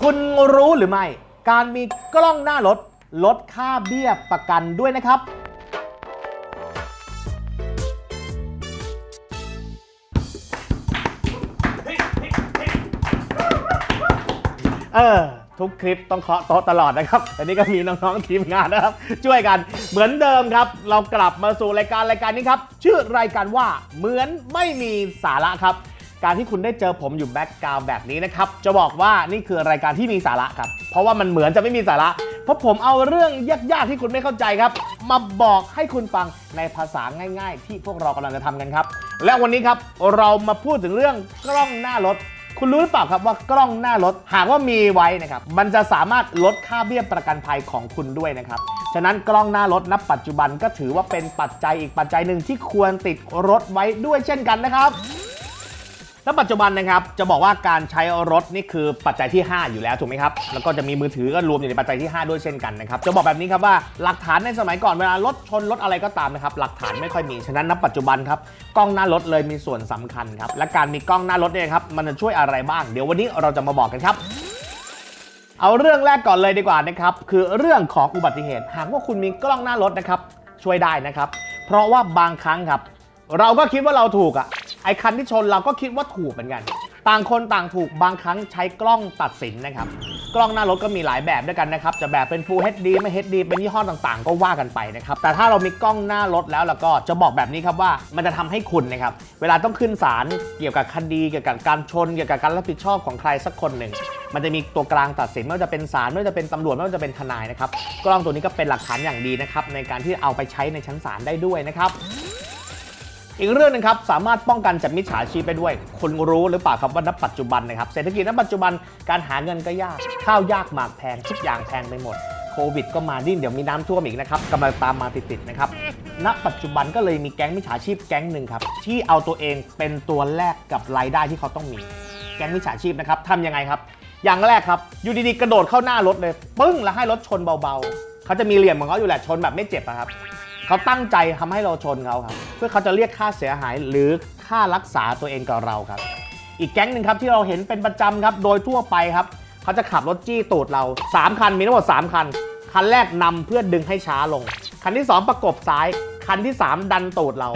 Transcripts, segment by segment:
คุณรู้หรือไม่ การมีกล้องหน้ารถ ลดค่าเบี้ยประกันด้วยนะครับ เออ ทุกคลิปต้องเคาะโต๊ะตลอดนะครับ อันนี้ก็มีน้องๆทีมงานนะครับ ช่วยกันเหมือนเดิมครับ เรากลับมาสู่รายการรายการนี้ครับ ชื่อรายการว่าเหมือนไม่มีสาระครับ การที่คุณได้เจอผมอยู่แบ็กกราวแบบนี้นะครับ จะบอกว่านี่คือรายการที่มีสาระครับ เพราะว่ามันเหมือนจะไม่มีสาระ เพราะผมเอาเรื่องยากๆที่คุณไม่เข้าใจครับ มาบอกให้คุณฟังในภาษาง่าย ๆ ที่พวกเรากำลังจะทำกันครับ และวันนี้ครับเรามาพูดถึงเรื่องกล้องหน้ารถคุณรู้หรือเปล่าครับว่ากล้องหน้ารถหากว่ามีไว้นะครับมันจะสามารถลดค่าเบี้ยประกันภัยของคุณด้วยนะครับฉะนั้นกล้องหน้ารถณปัจจุบันก็ถือว่าเป็นปัจจัยอีกปัจจัยหนึ่งที่ควรติดรถไว้ด้วยเช่นกันนะครับ และปัจจุบันนะครับจะบอกว่าการใช้รถนี่คือปัจจัยที่ 5 อยู่แล้วถูกไหมครับแล้วก็จะมีมือถือก็รวมอยู่ในปัจจัยที่ 5 ด้วยเช่นกันนะครับจะบอกแบบนี้ครับว่าหลักฐานในสมัยก่อนเวลารถชนรถอะไรก็ตามนะครับหลักฐานไม่ค่อยมีฉะนั้นณปัจจุบันครับกล้องหน้ารถเลยมีส่วนสำคัญครับและการมีกล้องหน้ารถเนี่ยครับมันจะช่วยอะไรบ้าง เดี๋ยววันนี้เราจะมาบอกกันครับเอาเรื่องแรกก่อนเลยดีกว่านะครับคือเรื่องของอุบัติเหตุ หากว่าคุณมีกล้องหน้ารถนะครับช่วยได้นะครับ เพราะว่าบางครั้งครับ เราก็คิดว่าเราถูกอะ ไอ้คันที่ชนเราก็คิดว่าถูกเหมือนกัน ต่างคนต่างถูกบางครั้งใช้กล้องตัดสินนะครับ กล้องหน้ารถก็มีหลายแบบด้วยกันนะครับ จะแบบเป็น Full HD ไม่ HD เป็นยี่ห้อต่างๆ ก็ว่ากันไปนะครับ แต่ถ้าเรามีกล้องหน้ารถแล้วแล้วก็จะบอกแบบนี้ครับว่า มันจะทำให้คุณนะครับ เวลาต้องขึ้นศาลเกี่ยวกับคดีเกี่ยวกับการชนเกี่ยวกับการรับผิดชอบของใครสักคนหนึ่งมันจะมีตัวกลางตัดสินไม่ว่าจะเป็นศาลไม่ว่าจะเป็นตำรวจไม่ว่าจะเป็นทนายนะครับกล้องตัวนี้ก็เป็นหลักฐานอย่างดีนะครับในการที่เอาไปใช้ในชั้นศาลได้ด้วยนะครับ อีกเรื่องหนึงครับสามารถป้องกันจากมิจฉาชีพไปด้วยคุณรู้หรือเปล่าครับว่าณปัจจุบันนะครับเศรษฐกิจณปัจจุบันการหาเงินก็ยาก ข้าวยากหมากแพงทุกอย่างแพงไปหมดโควิดก็มาดิ้นเดี๋ยวมีน้ำท่วมอีกนะครับกำลังตามมาติดๆนะครับณปัจจุบันก็เลยมีแก๊งมิจฉาชีพแก๊งหนึ่งครับที่เอาตัวเองเป็นตัวแรกกับรายได้ที่เขาต้องมี แก๊งมิจฉาชีพนะครับทำยังไงครับ อย่างแรกครับอยู่ดีๆกระโดดเข้าหน้ารถเลยปึ้งแล้วให้รถชนเบาๆเขาจะมีเหลี่ยมของเขาอยู่แหละชนแบบไม่เจ็บครับ เขาตั้งใจทำให้เราชนเขาครับ เพื่อเขาจะเรียกค่าเสียหายหรือค่ารักษาตัวเองกับเราครับ อีกแก๊งหนึ่งครับที่เราเห็นเป็นประจำครับโดยทั่วไปครับ เขาจะขับรถจี้ตูดเรา 3 คันมีทั้งหมด3คัน คันแรกนำเพื่อดึงให้ช้าลง คันที่ 2 ประกบซ้าย คันที่ 3 ดันตูดเรา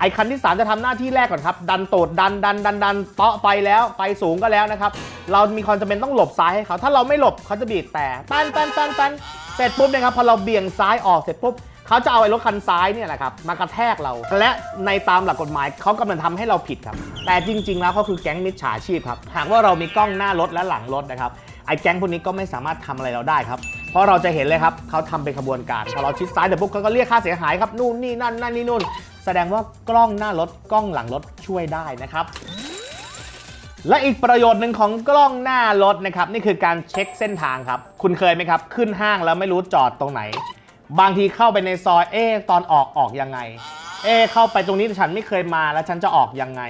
ไอ้คันที่ 3 จะทำหน้าที่แรกก่อนครับ ดันตดดันดันดันดันเตาะไฟแล้วไฟสูงก็แล้วนะครับ เรามีความจำเป็นต้องหลบซ้ายให้เขา ถ้าเราไม่หลบเขาจะบีบแต่ปันปันปันปันเสร็จปุ๊บนะครับพอเราเบี่ยงซ้ายออกเสร็จปุ๊บเขาจะเอาไอ้รถคันซ้ายเนี่ยแหละครับมากระแทกเรา และในตามหลักกฎหมายเขากำลังทำให้เราผิดครับ แต่จริง ๆ แล้วเขาคือแก๊งมิจฉาชีพครับหากว่าเรามีกล้องหน้ารถและหลังรถนะครับไอ้แก๊งพวกนี้ก็ไม่สามารถทำอะไรเราได้ครับเพราะเราจะเห็นเลยครับเขาทำเป็นขบวนการพอเราชิดซ้ายเดี๋ยวปุ๊บเขาก็เรียกค่าเสียหายครับนู่นนี่นั่นนั่นนี่นู่น ดงว่ากล้องหน้ารถกล้องหลังรถช่วยได้นะครับ และอีกประโยชน์หนึ่งของกล้องหน้ารถนะครับนี่คือการเช็คเส้นทางครับ คุณเคยไหมครับ ขึ้นห้างแล้วไม่รู้จอดตรงไหน บางทีเข้าไปในซอยเอ๊ะตอนออกออกยังไง เอ๊ะเข้าไปตรงนี้ฉันไม่เคยมาแล้วฉันจะออกยังไง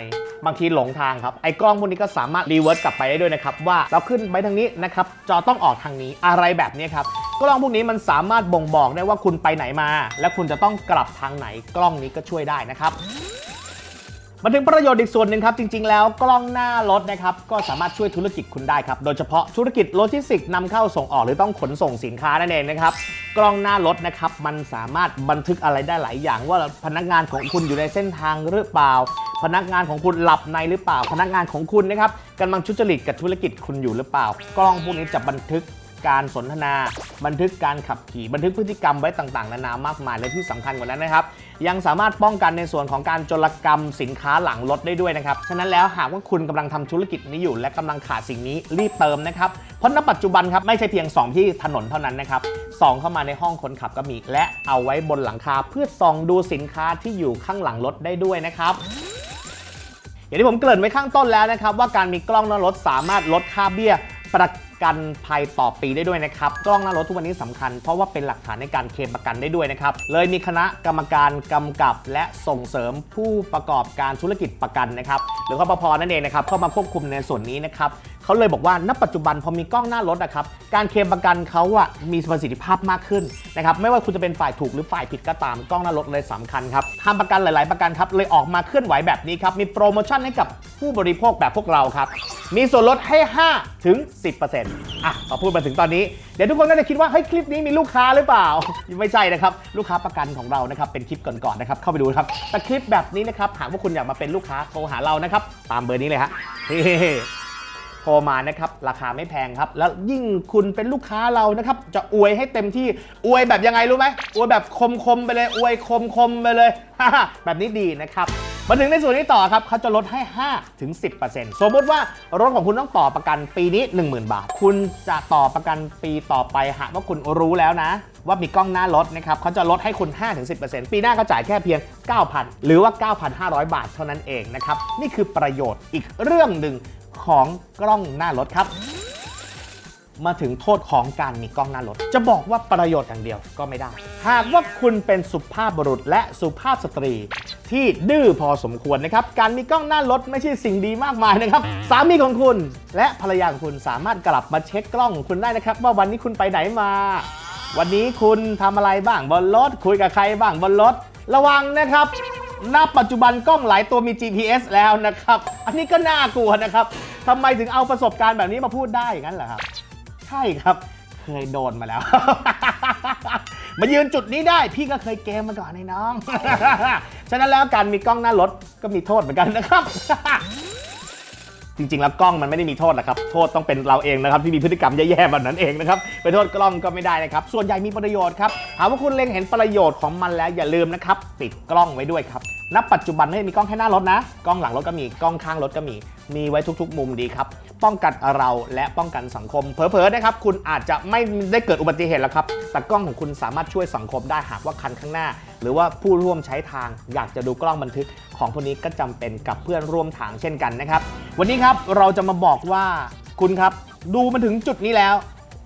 บางทีหลงทางครับไอ้กล้องพวกนี้ก็สามารถรีเวิร์สกลับไปได้ด้วยนะครับว่าเราขึ้นไปทางนี้นะครับจอต้องออกทางนี้อะไรแบบนี้ครับ กล้องพวกนี้มันสามารถบ่งบอกได้ว่าคุณไปไหนมา และคุณจะต้องกลับทางไหนกล้องนี้ก็ช่วยได้นะครับมาถึงประโยชน์อีกส่วนหนึ่งครับ จริง ๆ แล้วกล้องหน้ารถนะครับก็สามารถช่วยธุรกิจคุณได้ครับ โดยเฉพาะธุรกิจโลจิสติกส์นำเข้าส่งออกหรือต้องขนส่งสินค้านั่นเองนะครับ กล้องหน้ารถนะครับมันสามารถบันทึกอะไรได้หลายอย่าง ว่าพนักงานของคุณอยู่ในเส้นทางหรือเปล่า พนักงานของคุณหลับในหรือเปล่า พนักงานของคุณนะครับกำลังทุจริตกับธุรกิจคุณอยู่หรือเปล่า กล้องพวกนี้จะบันทึก การสนทนา บันทึกการขับขี่ บันทึกพฤติกรรมไว้ต่างๆ นานามากมายและที่สำคัญกว่านั้นนะครับ ยังสามารถป้องกันในส่วนของการจรกรรมสินค้าหลังรถได้ด้วยนะครับ ฉะนั้นแล้วหากว่าคุณกำลังทำธุรกิจนี้อยู่ และกำลังขาดสิ่งนี้รีบเติมนะครับเพราะณปัจจุบันครับไม่ใช่เพียงสองที่ถนนเท่านั้นนะครับส่องเข้ามาในห้องคนขับก็มีและเอาไว้บนหลังคาเพื่อส่องดูสินค้าที่อยู่ข้างหลังรถได้ด้วยนะครับอย่างที่ผมเกริ่นไว้ข้างต้นแล้วนะครับ ว่าการมีกล้องหน้ารถสามารถลดค่าเบี้ยประ กันภัยต่อปีได้ด้วยนะครับ กล้องหน้ารถทุกวันนี้สำคัญ เพราะว่าเป็นหลักฐานในการเคลมประกันได้ด้วยนะครับ เลยมีคณะกรรมการกำกับ และส่งเสริมผู้ประกอบการธุรกิจประกันนะครับ หรือคปพนั่นเองนะครับเข้ามาควบคุมในส่วนนี้นะครับ เขาเลยบอกว่าณปัจจุบันพอมีกล้องหน้ารถนะครับการเคลมประกันเขาอะมีประสิทธิภาพมากขึ้นนะครับไม่ว่าคุณจะเป็นฝ่ายถูกหรือฝ่ายผิดก็ตามกล้องหน้ารถเลยสำคัญครับทำประกันหลาย ๆ ประกันครับเลยออกมาเคลื่อนไหวแบบนี้ครับมีโปรโมชั่นให้กับผู้บริโภคแบบพวกเราครับมีส่วนลดให้ 5 ถึง 10%อะพอพูดมาถึงตอนนี้ เดี๋ยวทุกคนก็จะคิดว่าเฮ้ยคลิปนี้มีลูกค้าหรือเปล่า ไม่ใช่นะครับ ลูกค้าประกันของเรานะครับ เป็นคลิปก่อน ๆ นะครับ เข้าไปดูนะครับแต่คลิปแบบนี้นะครับ หากว่าคุณอยากมาเป็นลูกค้าโทรหาเรานะครับ ตามเบอร์นี้เลยฮะ โทรมานะครับราคาไม่แพงครับ แล้วยิ่งคุณเป็นลูกค้าเรานะครับจะอวยให้เต็มที่อวยแบบยังไงรู้ไหมอวยแบบคมๆไปเลยอวยคมๆไปเลย แบบนี้ดีนะครับมาถึงในส่วนนี้ต่อครับเขาจะลดให้ 5 ถึง 10%สมมติว่ารถของคุณต้องต่อประกันปีนี้ 10,000 บาท คุณจะต่อประกันปีต่อไปหากว่าคุณรู้แล้วนะ ว่ามีกล้องหน้ารถนะครับเขาจะลดให้คุณ 5-10%ปีหน้าก็จ่ายแค่เพียง 9,000 หรือว่า 9,500 บาทเท่านั้นเองนะครับ นี่คือประโยชน์อีกเรื่องหนึ่ง ของกล้องหน้ารถครับ มาถึงโทษของการมีกล้องหน้ารถ จะบอกว่าประโยชน์อย่างเดียวก็ไม่ได้ หากว่าคุณเป็นสุภาพบุรุษและสุภาพสตรี ที่ดื้อพอสมควรนะครับ การมีกล้องหน้ารถไม่ใช่สิ่งดีมากมายนะครับ สามีของคุณ และภรรยาของคุณสามารถกลับมาเช็คกล้องของคุณได้นะครับ ว่าวันนี้คุณไปไหนมา วันนี้คุณทำอะไรบ้างบนรถคุยกับใครบ้างบนรถระวังนะครับณปัจจุบันกล้องหลายตัวมี GPS แล้วนะครับ อันนี้ก็น่ากลัวนะครับ ทำไมถึงเอาประสบการณ์แบบนี้มาพูดได้อย่างนั้นเหรอครับ ใช่ครับ เคยโดนมาแล้ว มายืนจุดนี้ได้ พี่ก็เคยเกมมาก่อนไอ้น้อง ฉะนั้นแล้วการมีกล้องหน้ารถก็มีโทษเหมือนกันนะครับ จริงๆ แล้วกล้องมันไม่ได้มีโทษหรอกครับ โทษต้องเป็นเราเองนะครับ ที่มีพฤติกรรมแย่ๆแบบนั้นเองนะครับ ไปโทษกล้องก็ไม่ได้นะครับ ส่วนใหญ่มีประโยชน์ครับ หากว่าคุณเล็งเห็นประโยชน์ของมันแล้วอย่าลืมนะครับติดกล้องไว้ด้วยครับ ณ ปัจจุบันไม่ได้มีกล้องแค่หน้ารถนะ กล้องหลังรถก็มี กล้องข้างรถก็มีมีไว้ทุกๆ มุมดีครับ ป้องกันเราและป้องกันสังคม เผลอๆนะครับ คุณอาจจะไม่ได้เกิดอุบัติเหตุแล้วครับ แต่กล้องของคุณสามารถช่วยสังคมได้หากว่าคันข้างหน้า หรือว่าผู้ร่วมใช้ทางอยากจะดูกล้องบันทึก ของพวกนี้ก็จำเป็นกับเพื่อนร่วมทางเช่นกันนะครับ วันนี้ครับเราจะมาบอกว่าคุณครับ ดูมาถึงจุดนี้แล้ว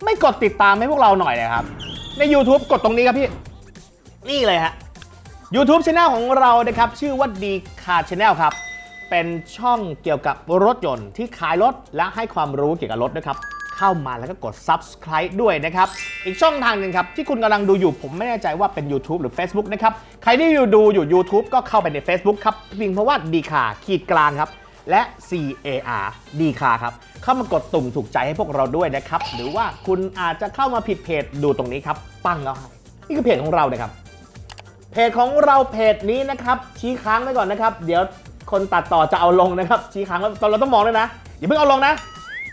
ไม่กดติดตามให้พวกเราหน่อยเลยครับ ใน YouTube กดตรงนี้ครับพี่ นี่เลยฮะ YouTube c h anel ของเรานะครับชื่อว่าดีคา Channel ครับ เป็นช่องเกี่ยวกับรถยนต์ที่ขายรถและให้ความรู้เกี่ยวกับรถนะครับ เข้ามาแล้วก็กด Subscribe ด้วยนะครับ อีกช่องทางหนึ่งครับ ที่คุณกำลังดูอยู่ผมไม่แน่ใจว่าเป็น YouTube หรือ Facebook นะครับ ใครที่อยู่ดูอยู่ YouTube ก็เข้าไปใน Facebook ครับเพียงเพราะว่าดีคาขีดกลางครับและ CAR ดีคาครับ เข้ามากดตุ่มถูกใจให้พวกเราด้วยนะครับ หรือว่าคุณอาจจะเข้ามาผิดเพจดูตรงนี้ครับ ปั้งแล้วให้นี่คือเพจของเรานะครับ เพจของเราเพจนี้นะครับ ชี้ค้างไว้ก่อนนะครับ เดี๋ยว คนตัดต่อจะเอาลงนะครับชี้ค้างแล้วเราต้องมองด้วยนะอย่าเพิ่งเอาลงนะ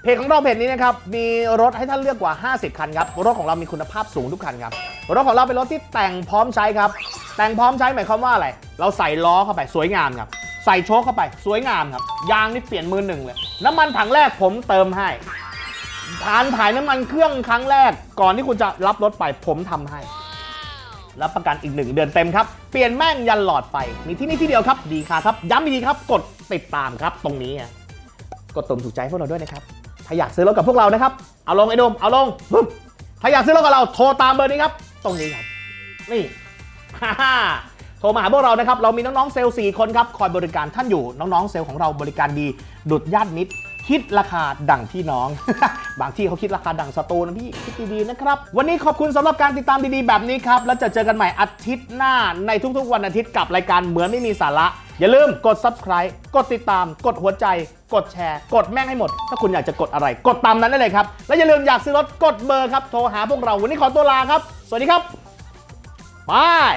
เพจของเราเพจนี้นะครับมีรถให้ท่านเลือกกว่า 50 คันครับรถของเรามีคุณภาพสูงทุกคันครับรถของเราเป็นรถที่แต่งพร้อมใช้ครับ แต่งพร้อมใช้หมายความว่าอะไร เราใส่ล้อเข้าไปสวยงามครับใส่โชคเข้าไปสวยงามครับ ยางนี่เปลี่ยนมือหนึ่งเลย น้ำมันถังแรกผมเติมให้ฐานถ่ายน้ำมันเครื่องครั้งแรก ก่อนที่คุณจะรับรถไปผมทำให้ รับประกันอีก 1 เดือนเต็มครับ เปลี่ยนแม่งยันหลอดไฟ มีที่นี่ที่เดียวครับ ดีค่ะครับ ย้ำอีกทีครับ กดติดตามครับ ตรงนี้กดตุ่มถูกใจพวกเราด้วยนะครับ ถ้าอยากซื้อรถกับพวกเรานะครับ เอาลงไอ้โดม เอาลงปึ๊บถ้าอยากซื้อรถกับเรา โทรตามเบอร์นี้ครับ ตรงนี้ครับ นี่ฮ่าฮ่าโทรมาหาพวกเรานะครับ เรามีน้องๆเซลล์4คนครับ คอยบริการท่านอยู่ น้องๆเซลล์ของเราบริการดี ดุดญาติมิตร คิดราคาดังพี่น้อง บางที่เขาคิดราคาดังสตูนะพี่คิดดีๆนะครับ วันนี้ขอบคุณสำหรับการติดตามดีๆแบบนี้ครับ แล้วจะเจอกันใหม่อาทิตย์หน้าในทุกๆ วันอาทิตย์กับรายการเหมือนไม่มีสาระ อย่าลืมกด subscribe กดติดตาม กดหัวใจ กดแชร์ กดแม่งให้หมด ถ้าคุณอยากจะกดอะไร กดตามนั้นได้เลยครับ และอย่าลืมอยากซื้อรถกดเบอร์ครับโทรหาพวกเราวันนี้ขอตัวลาครับ สวัสดีครับบาย